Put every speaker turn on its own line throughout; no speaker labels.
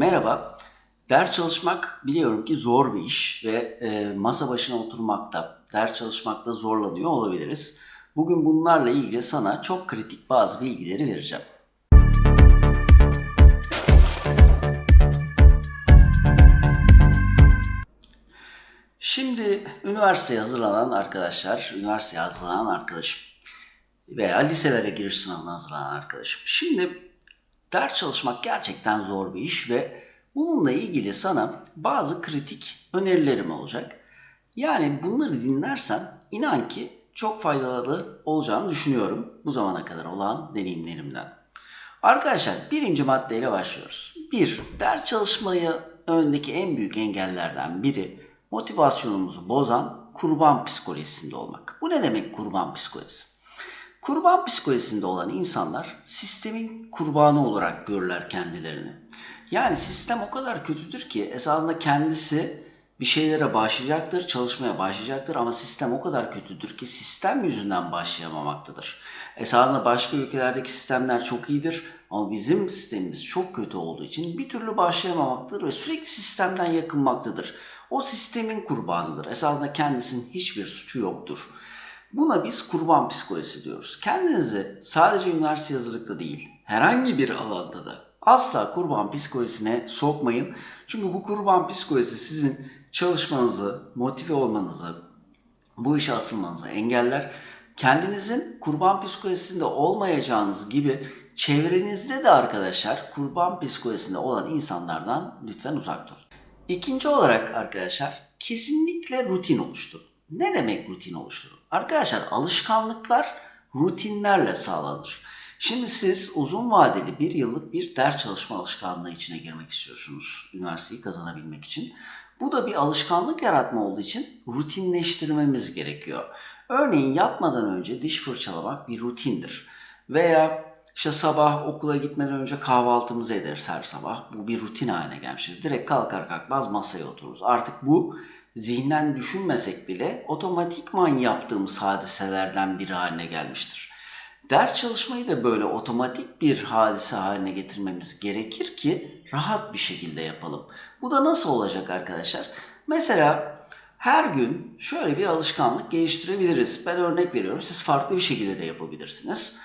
Merhaba. Ders çalışmak biliyorum ki zor bir iş ve e, masa başına oturmakta, ders çalışmakta zorlanıyor olabiliriz. Bugün bunlarla ilgili sana çok kritik bazı bilgileri vereceğim. Şimdi üniversiteye hazırlanan arkadaşlar, üniversiteye hazırlanan arkadaşım veya liselere giriş sınavına hazırlanan arkadaşım. Şimdi ders çalışmak gerçekten zor bir iş ve bununla ilgili sana bazı kritik önerilerim olacak. Yani bunları dinlersen inan ki çok faydalı olacağını düşünüyorum bu zamana kadar olan deneyimlerimden. Arkadaşlar birinci maddeyle başlıyoruz. Bir, ders çalışmayı önündeki en büyük engellerden biri motivasyonumuzu bozan kurban psikolojisinde olmak. Bu ne demek kurban psikolojisi? Kurban psikolojisinde olan insanlar sistemin kurbanı olarak görürler kendilerini. Yani sistem o kadar kötüdür ki esasında kendisi bir şeylere başlayacaktır, çalışmaya başlayacaktır ama sistem o kadar kötüdür ki sistem yüzünden başlayamamaktadır. Esasında başka ülkelerdeki sistemler çok iyidir ama bizim sistemimiz çok kötü olduğu için bir türlü başlayamamaktadır ve sürekli sistemden yakınmaktadır. O sistemin kurbanıdır. Esasında kendisinin hiçbir suçu yoktur. Buna biz kurban psikolojisi diyoruz. Kendinizi sadece üniversite hazırlıkta değil, herhangi bir alanda da asla kurban psikolojisine sokmayın. Çünkü bu kurban psikolojisi sizin çalışmanızı, motive olmanızı, bu işe asılmanızı engeller. Kendinizin kurban psikolojisinde olmayacağınız gibi çevrenizde de arkadaşlar kurban psikolojisinde olan insanlardan lütfen uzak durun. İkinci olarak arkadaşlar kesinlikle rutin oluşturun. Ne demek rutin oluşturun? Arkadaşlar alışkanlıklar rutinlerle sağlanır. Şimdi siz uzun vadeli bir yıllık bir ders çalışma alışkanlığı içine girmek istiyorsunuz üniversiteyi kazanabilmek için. Bu da bir alışkanlık yaratma olduğu için rutinleştirmemiz gerekiyor. Örneğin yatmadan önce diş fırçalamak bir rutindir. Veya işte sabah okula gitmeden önce kahvaltımızı ederiz her sabah. Bu bir rutin haline gelmiştir. Direkt kalkar kalkmaz masaya otururuz. Artık bu zihnen düşünmesek bile otomatikman yaptığımız hadiselerden biri haline gelmiştir. Ders çalışmayı da böyle otomatik bir hadise haline getirmemiz gerekir ki rahat bir şekilde yapalım. Bu da nasıl olacak arkadaşlar? Mesela her gün şöyle bir alışkanlık geliştirebiliriz. Ben örnek veriyorum. Siz farklı bir şekilde de yapabilirsiniz.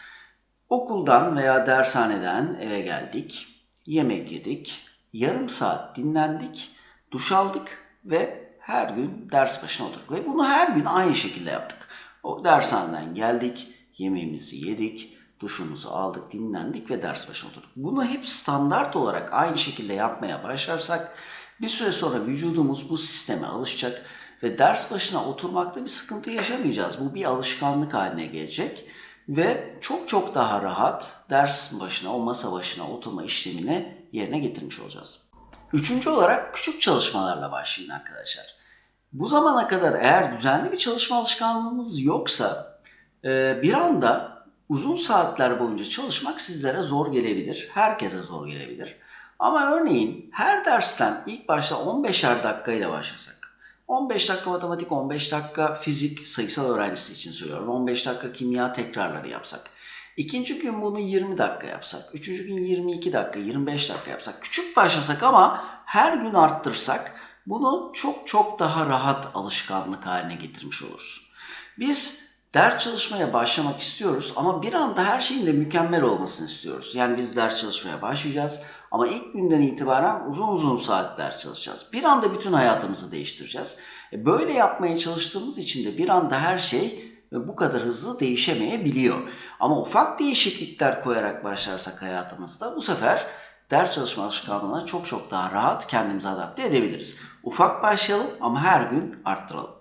Okuldan veya dershaneden eve geldik. Yemek yedik. Yarım saat dinlendik. Duş aldık ve her gün ders başına oturduk. Ve bunu her gün aynı şekilde yaptık. O dershaneden geldik, yemeğimizi yedik, duşumuzu aldık, dinlendik ve ders başına oturduk. Bunu hep standart olarak aynı şekilde yapmaya başlarsak bir süre sonra vücudumuz bu sisteme alışacak ve ders başına oturmakta bir sıkıntı yaşamayacağız. Bu bir alışkanlık haline gelecek ve çok çok daha rahat ders başına, o masa başına oturma işlemini yerine getirmiş olacağız. Üçüncü olarak küçük çalışmalarla başlayın arkadaşlar. Bu zamana kadar eğer düzenli bir çalışma alışkanlığınız yoksa e, bir anda uzun saatler boyunca çalışmak sizlere zor gelebilir. Herkese zor gelebilir. Ama örneğin her dersten ilk başta 15'er dakikayla başlasak. 15 dakika matematik, 15 dakika fizik, sayısal öğrencisi için söylüyorum. 15 dakika kimya tekrarları yapsak. İkinci gün bunu 20 dakika yapsak. Üçüncü gün 22 dakika, 25 dakika yapsak. Küçük başlasak ama her gün arttırsak bunu çok çok daha rahat alışkanlık haline getirmiş oluruz. Biz ders çalışmaya başlamak istiyoruz ama bir anda her şeyin de mükemmel olmasını istiyoruz. Yani biz ders çalışmaya başlayacağız ama ilk günden itibaren uzun uzun saat ders çalışacağız. Bir anda bütün hayatımızı değiştireceğiz. E, böyle yapmaya çalıştığımız için de bir anda her şey bu kadar hızlı değişemeyebiliyor. Ama ufak değişiklikler koyarak başlarsak hayatımızda bu sefer ders çalışma alışkanlığına çok çok daha rahat kendimizi adapte edebiliriz. Ufak başlayalım ama her gün arttıralım.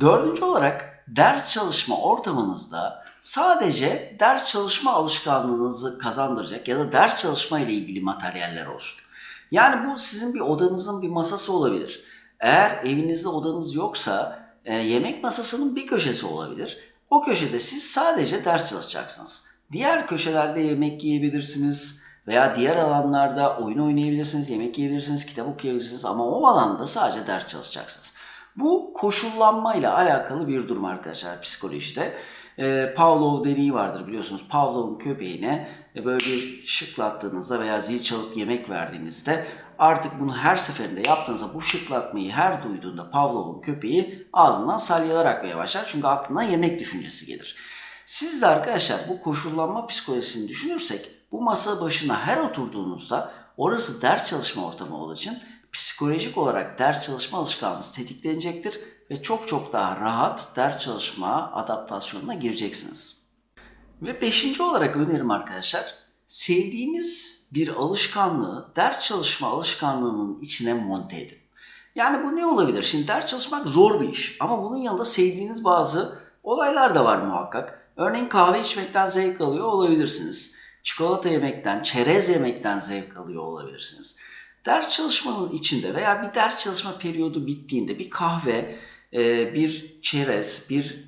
Dördüncü olarak ders çalışma ortamınızda sadece ders çalışma alışkanlığınızı kazandıracak ya da ders çalışma ile ilgili materyaller olsun. Yani bu sizin bir odanızın bir masası olabilir. Eğer evinizde odanız yoksa e, yemek masasının bir köşesi olabilir. O köşede siz sadece ders çalışacaksınız. Diğer köşelerde yemek yiyebilirsiniz veya diğer alanlarda oyun oynayabilirsiniz, yemek yiyebilirsiniz, kitap okuyabilirsiniz ama o alanda sadece ders çalışacaksınız. Bu koşullanma ile alakalı bir durum arkadaşlar psikolojide. e, Pavlov deneyi vardır biliyorsunuz. Pavlov'un köpeğine e, böyle bir şıklattığınızda veya zil çalıp yemek verdiğinizde artık bunu her seferinde yaptığınızda bu şıklatmayı her duyduğunda Pavlov'un köpeği ağzından salyalar akmaya başlar. Çünkü aklına yemek düşüncesi gelir. Siz de arkadaşlar bu koşullanma psikolojisini düşünürsek bu masa başına her oturduğunuzda orası ders çalışma ortamı olduğu için psikolojik olarak ders çalışma alışkanlığınız tetiklenecektir ve çok çok daha rahat ders çalışma adaptasyonuna gireceksiniz. Ve beşinci olarak önerim arkadaşlar, sevdiğiniz bir alışkanlığı ders çalışma alışkanlığının içine monte edin. Yani bu ne olabilir? Şimdi ders çalışmak zor bir iş ama bunun yanında sevdiğiniz bazı olaylar da var muhakkak. Örneğin kahve içmekten zevk alıyor olabilirsiniz. Çikolata yemekten, çerez yemekten zevk alıyor olabilirsiniz. Ders çalışmanın içinde veya bir ders çalışma periyodu bittiğinde bir kahve, e, bir çerez, bir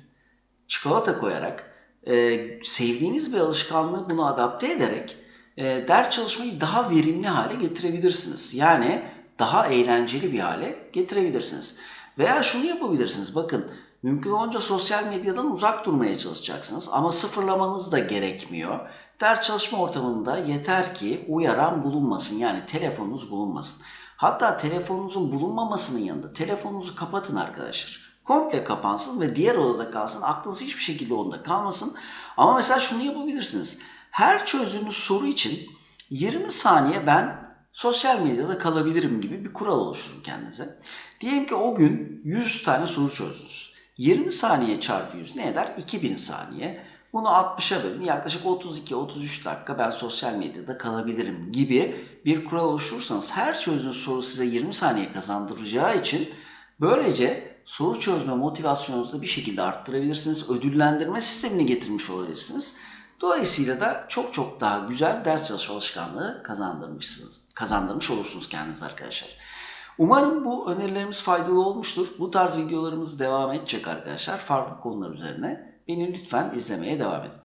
çikolata koyarak e, sevdiğiniz bir alışkanlığı bunu adapte ederek e, ders çalışmayı daha verimli hale getirebilirsiniz. Yani daha eğlenceli bir hale getirebilirsiniz. Veya şunu yapabilirsiniz. Bakın mümkün olunca sosyal medyadan uzak durmaya çalışacaksınız ama sıfırlamanız da gerekmiyor. Ders çalışma ortamında yeter ki uyaran bulunmasın yani telefonunuz bulunmasın. Hatta telefonunuzun bulunmamasının yanında telefonunuzu kapatın arkadaşlar. Komple kapansın ve diğer odada kalsın. Aklınız hiçbir şekilde onda kalmasın. Ama mesela şunu yapabilirsiniz. Her çözdüğünüz soru için 20 saniye ben sosyal medyada kalabilirim gibi bir kural oluşturun kendinize. Diyelim ki o gün 100 tane soru çözdünüz. 20 saniye çarpı 100 ne eder? 2000 saniye. Bunu 60'a bölün. Yaklaşık 32-33 dakika ben sosyal medyada kalabilirim gibi bir kural oluşturursanız her çözdüğünüz soru size 20 saniye kazandıracağı için böylece soru çözme motivasyonunuzu da bir şekilde arttırabilirsiniz. Ödüllendirme sistemini getirmiş olabilirsiniz. Dolayısıyla da çok çok daha güzel ders çalışma alışkanlığı kazandırmışsınız. Kazandırmış olursunuz kendiniz arkadaşlar. Umarım bu önerilerimiz faydalı olmuştur. Bu tarz videolarımız devam edecek arkadaşlar. Farklı konular üzerine. Beni lütfen izlemeye devam edin.